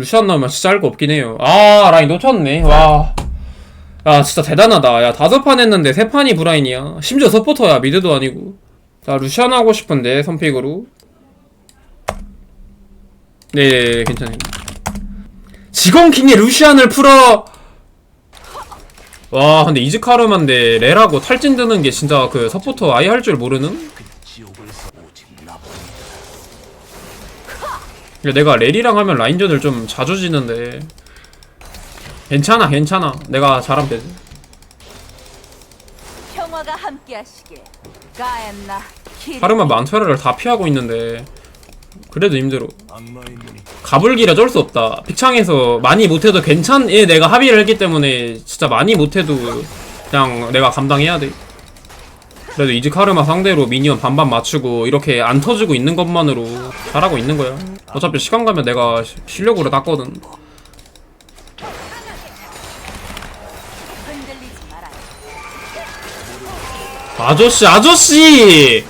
루시안 나오면 진짜 할 거 없긴 해요. 아 라인 놓쳤네. 와. 야 진짜 대단하다. 야 다섯 판 했는데 세 판이 브라인이야. 심지어 서포터야 미드도 아니고. 자 루시안 하고 싶은데 선픽으로. 네 괜찮아요. 직원킹의 루시안을 풀어. 와 근데 이즈카르만데 레라고 탈진 드는 게 진짜 그 서포터 아예 할 줄 모르는? 내가 렐이랑 하면 라인전을 좀 자주 지는데. 괜찮아 괜찮아. 내가 잘하면 되지. 평화가 함께하시길. 가엔나? 킬. 하루만 만투라를 다 피하고 있는데 그래도 힘들어. 가불기라 쩔 수 없다. 픽창에서 많이 못해도 괜찮 얘 내가 합의를 했기 때문에 진짜 많이 못해도 그냥 내가 감당해야 돼 그래도 이즈카르마 상대로 미니언 반반 맞추고 이렇게 안 터지고 있는 것만으로 잘하고 있는 거야. 어차피 시간 가면 내가 시- 실력으로 땄거든. 아저씨 아저씨!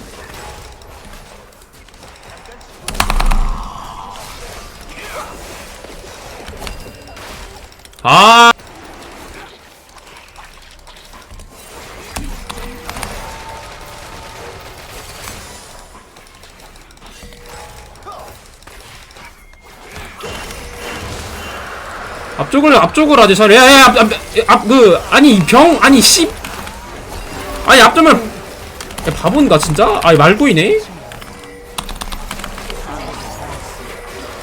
아 앞쪽을 앞쪽을 하지 차라리 야야 앞앞그 아니 병 아니 씨 아니 앞점을 야, 바본가 진짜? 아니 말고이네?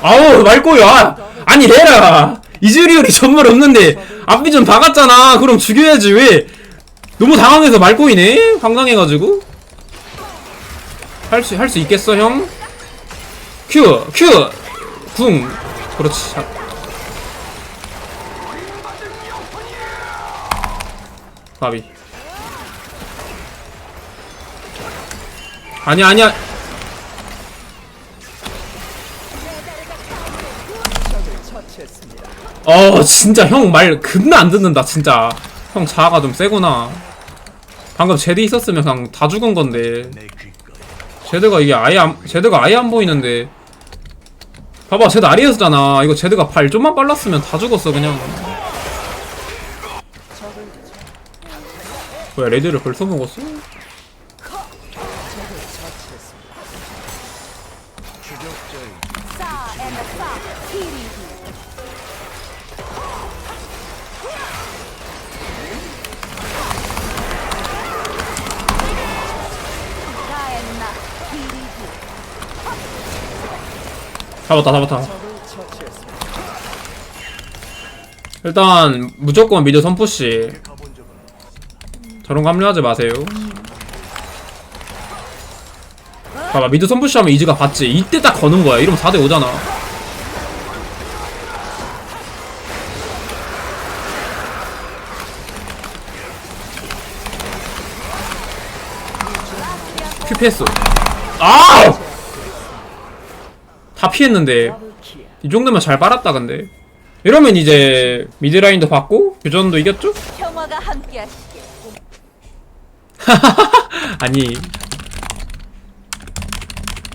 아우 말고야 아니 레라 이즈리얼이 전말 없는데 앞비 좀 박았잖아 그럼 죽여야지 왜 너무 당황해서 말고이네 황당해가지고 할 수 할 수 있겠어 형? 큐! 큐! 궁 그렇지 바비. 아니야 아니야. 어 진짜 형 말 겁나 안 듣는다 진짜. 형 자아가 좀 세구나. 방금 제드 있었으면 그냥 다 죽은 건데. 제드가 이게 아예 안, 제드가 아예 안 보이는데. 봐봐 제드 아리였잖아. 이거 제드가 발 좀만 빨랐으면 다 죽었어 그냥 뭐야 레드를 벌써 먹었어? 잡았다 잡았다 일단 무조건 미드 선푸시 저런 거 합류하지 마세요. 봐봐 미드 선푸시 하면 이즈가 봤지. 이때 딱 거는 거야. 이러면 4대 5잖아. 큐 패스 아! 다 피했는데. 이 정도면 잘 빨았다 근데. 이러면 이제 미드라인도 받고 교전도 이겼죠? 평화가 함께하시길. 아니.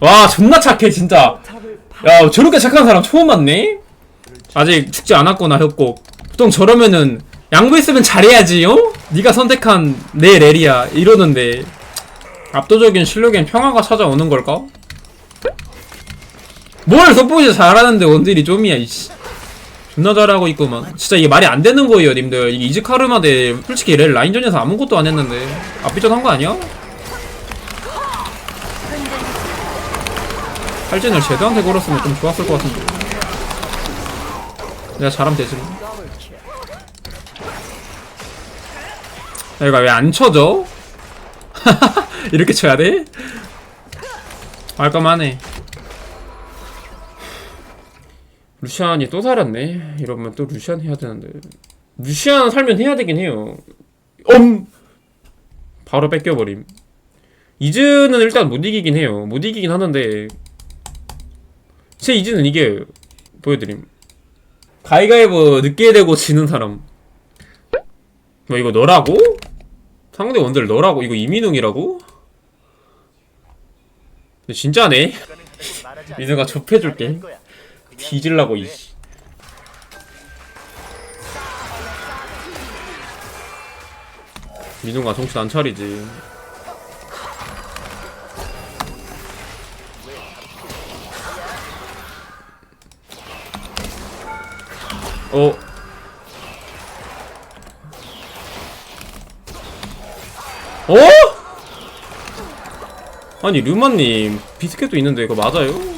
와 존나 착해 진짜. 야 저렇게 착한 사람 처음 봤네? 아직 죽지 않았구나 협곡 보통 저러면은 양보했으면 잘해야지 어? 네가 선택한 내 레리야 이러는데. 압도적인 실력엔 평화가 찾아오는 걸까? 뭘 속보시 잘하는데 원딜이 좀이야 이씨 존나 잘하고 있구만 진짜 이게 말이 안 되는 거예요 님들 이게 이즈카르마 대 솔직히 렐 라인전에서 아무것도 안 했는데 앞비전 한 거 아니야? 할진을 제드한테 걸었으면 좀 좋았을 것 같은데 내가 잘하면 되지 뭐. 야, 이거 왜 안 쳐져? 이렇게 쳐야 돼? 말끔하네 루시안이 또 살았네. 이러면 또 루시안 해야 되는데. 루시안 살면 해야 되긴 해요. 엄! 바로 뺏겨버림. 이즈는 일단 못 이기긴 해요. 못 이기긴 하는데. 제 이즈는 이게 보여드림. 가위가위보 늦게 되고 지는 사람. 뭐 이거 너라고? 상대 원들 너라고? 이거 이민웅이라고? 진짜네. 미드가 좁혀줄게 뒤질라고 네. 이씨 민우가 정신 난철이지 어? 어? 아니 류마님 비스켓도 있는데 이거 맞아요?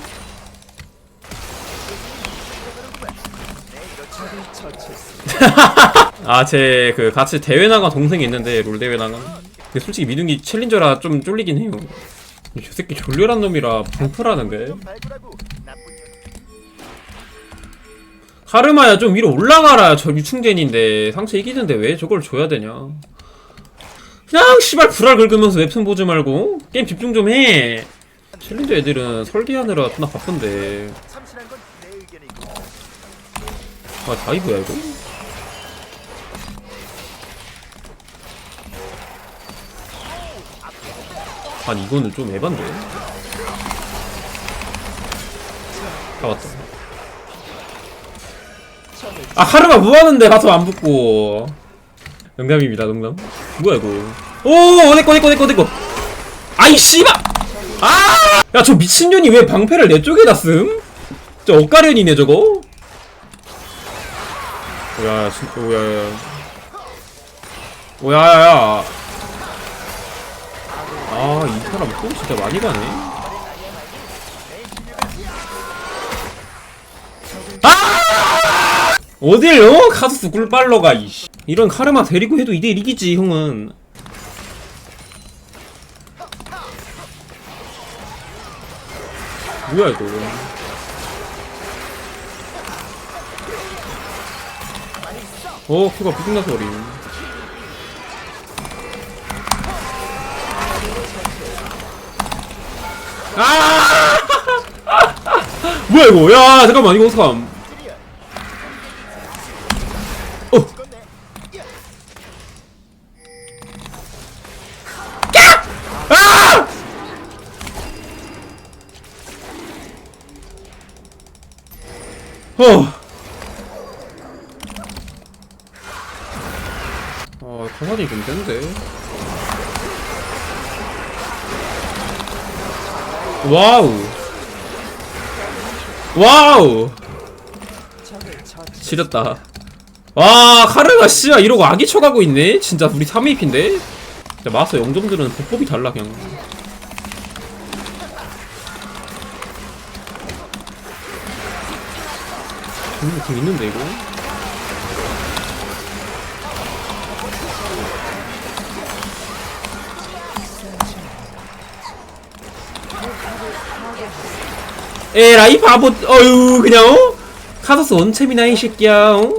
아 제 그 같이 대회 나간 동생이 있는데 롤 대회 나간. 근데 솔직히 미둥이 챌린저라 좀 쫄리긴 해요. 저 새끼 졸렬한 놈이라 방풀하는데. 카르마야 좀 위로 올라가라. 저 유충젠인데. 상체 이기는데 왜 저걸 줘야 되냐? 그냥 씨발 불알 긁으면서 웹툰 보지 말고 게임 집중 좀해. 챌린저 애들은 설계하느라 존나 바쁜데. 아 다이브야 이거? 아니 이거는 좀 에반데. 잡았다. 아 카르마 뭐하는데 가서 안 붙고. 농담입니다 농담. 뭐야 이거. 오 내꺼 내꺼 내꺼 내꺼 아이 씨발! 아야 저 미친년이 왜 방패를 내 쪽에다 씀? 저 엇가련이네 저거. 오야 진짜 오야야. 오야야야 아 이 사람 또 진짜 많이 가네. 아! 어딜 어? 카드스 꿀빨러 가 이씨. 이런 카르마 데리고 해도 2대1 이기지 형은. 뭐야 이거? 어 그가 부승나 소리 아 뭐야 이거 야 잠깐만 이거 어떡함 어 아! 어. 아, 가사리 좀 센데. 와우. 와우. 지렸다. 와, 카르가 씨야 이러고 아기 쳐가고 있네. 진짜 우리 3회입인데. 진짜 마스터 영점들은 보법이 달라 그냥. 음, 좀 있는데 이거. 에라이 바보 어유 그냥 어? 카서스 원챔이나 이 새끼야 어?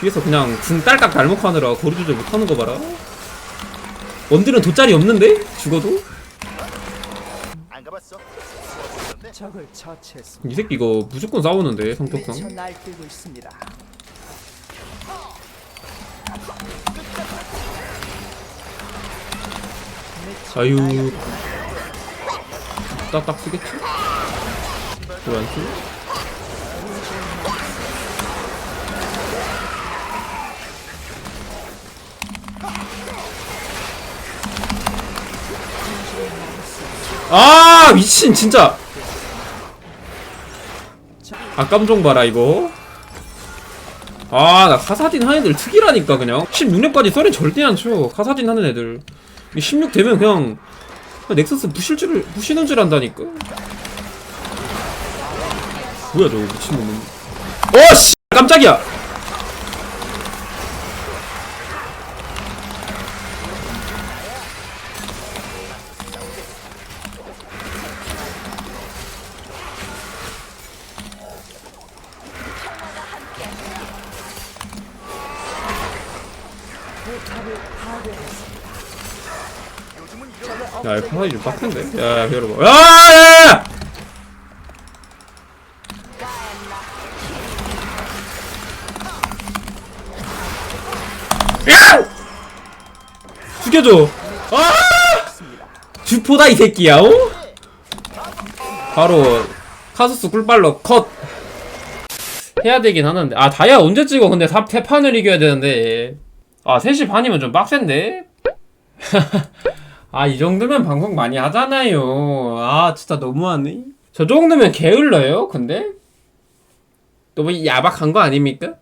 뒤에서 그냥 궁 딸깍 달목하느라 거리 조절 못하는 거 봐라 원딜은 돗자리 없는데? 죽어도? 안 가봤어? 적을 처치했습니다. 이 새끼 이거 무조건 싸우는데 미쳐 성격상 날뛰고 있습니다. 아유 딱딱 쓰겠지? 쓰? 아 미친 진짜. 아 깜종 봐라 이거. 아 나 카사딘 하는 애들 특이라니까 그냥. 16렙까지 썰이 절대 안쳐 카사딘 하는 애들. 16 되면 그냥 넥서스 부실 줄 부시는 줄 안다니까 뭐야 저거 미친놈은 어씨 깜짝이야 야, 이거 하나이 좀 빡센데? 야, 야, 기다려봐. 야, 야, 야! 야! 죽여줘! 아! 주포다, 이 새끼야, 어? 바로, 카수스 꿀빨로 컷! 해야 되긴 하는데. 아, 다이아 언제 찍어? 근데 4, 3판을 이겨야 되는데. 아, 3시 반이면 좀 빡센데? 아 이 정도면 방송 많이 하잖아요 아 진짜 너무하네 저 정도면 게을러요 근데? 너무 야박한 거 아닙니까?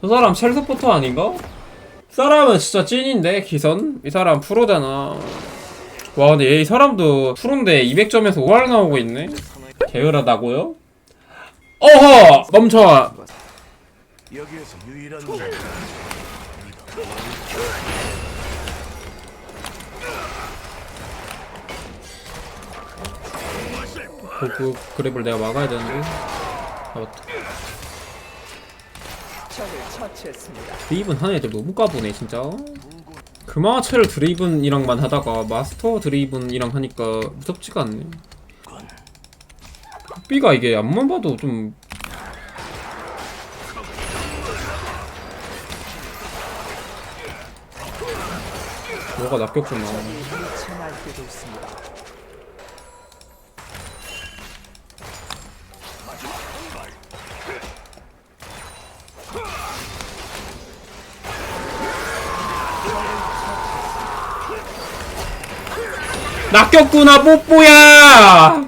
저 사람 첼서포터 아닌가? 이 사람은 진짜 찐인데 기선? 이 사람 프로잖아 와 근데 얘 이 사람도 프로인데 200점에서 5할 나오고 있네 게으르다고요? 어허! 멈춰 그, 그 그랩을 내가 막아야 되는데 잡았다 적을 처치했습니다. 드레이븐 하는 애들 너무 까부네 진짜 그마첼 드레이븐이랑만 하다가 마스터 드레이븐이랑 하니까 무섭지가 않네 삐가 이게 앞만 봐도 좀 뭐가 낚였구나 미쳐 날뛰고 있습니다. 낚였구나 뽀뽀야.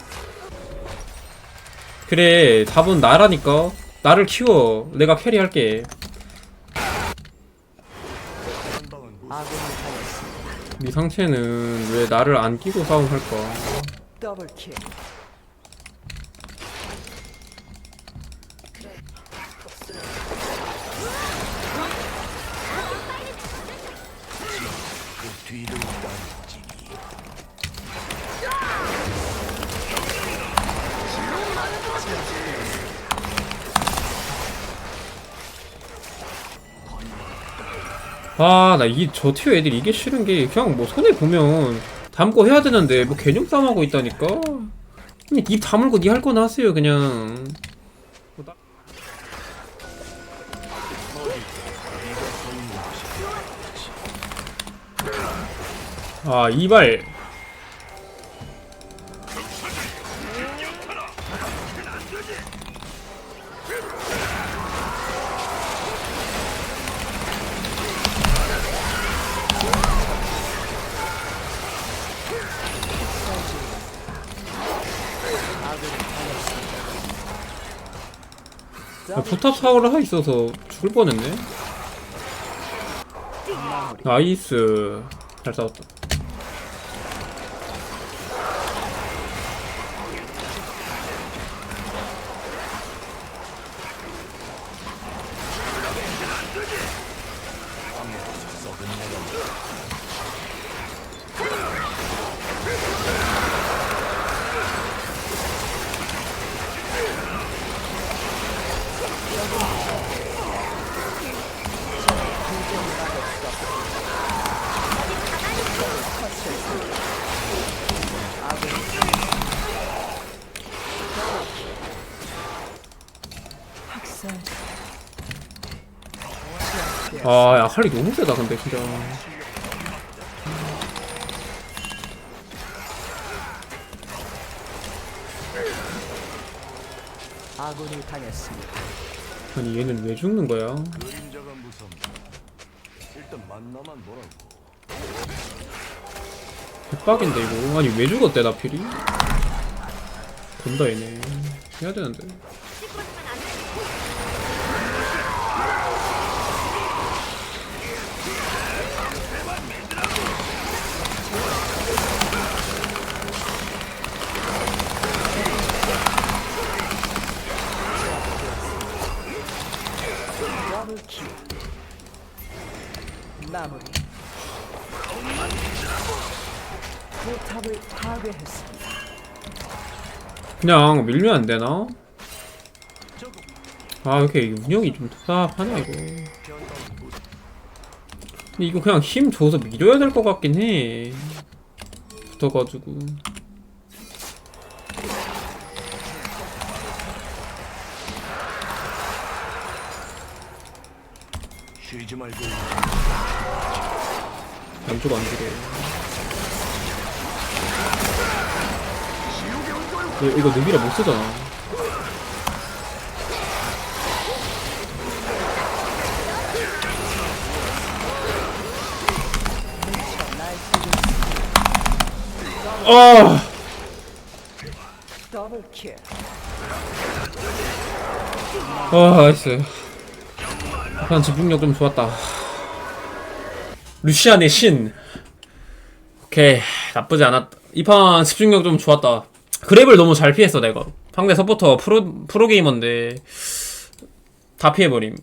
그래 답은 나라니까. 나를 키워. 내가 캐리할게. 네 상체는 왜 나를 안 끼고 싸움할까 아 나 이 저 티어 애들 이게 싫은 게 그냥 뭐 손에 보면 담고 해야 되는데 뭐 개념 싸움하고 있다니까. 그냥 입 다물고 니 할 거나 하세요 그냥. 아 이발 포탑 사고를 하 있어서 죽을 뻔했네. 나이스. 잘 싸웠다 학살. 아, 야, 칼리 너무 세다, 근데, 진짜. 아군이 당했습니다. 아니, 얘는 왜 죽는 거야? 그림자가 무섭다. 일단 만나만 보라고. 백박인데, 이거. 아니, 왜 죽었대, 나필이? 돈다, 얘네. 해야 되는데. 마무리. 포탑을 파괴했습니다. 그냥 밀면 안 되나? 아, 이렇게 운영이 좀 답답하네, 이거. 근데 이거 그냥 힘 줘서 밀어야 될 것 같긴 해. 붙어가지고. 쉬지 말고 양쪽 안 주게. 이거, 느비라 못 쓰잖아. 아. 아 나이스 한 집중력 좀 좋았다. 루시안의 신. 오케이. 나쁘지 않았다 이 판 집중력 좀 좋았다. 그랩을 너무 잘 피했어 내가. 상대 서포터 프로 프로게이머인데 다 피해버림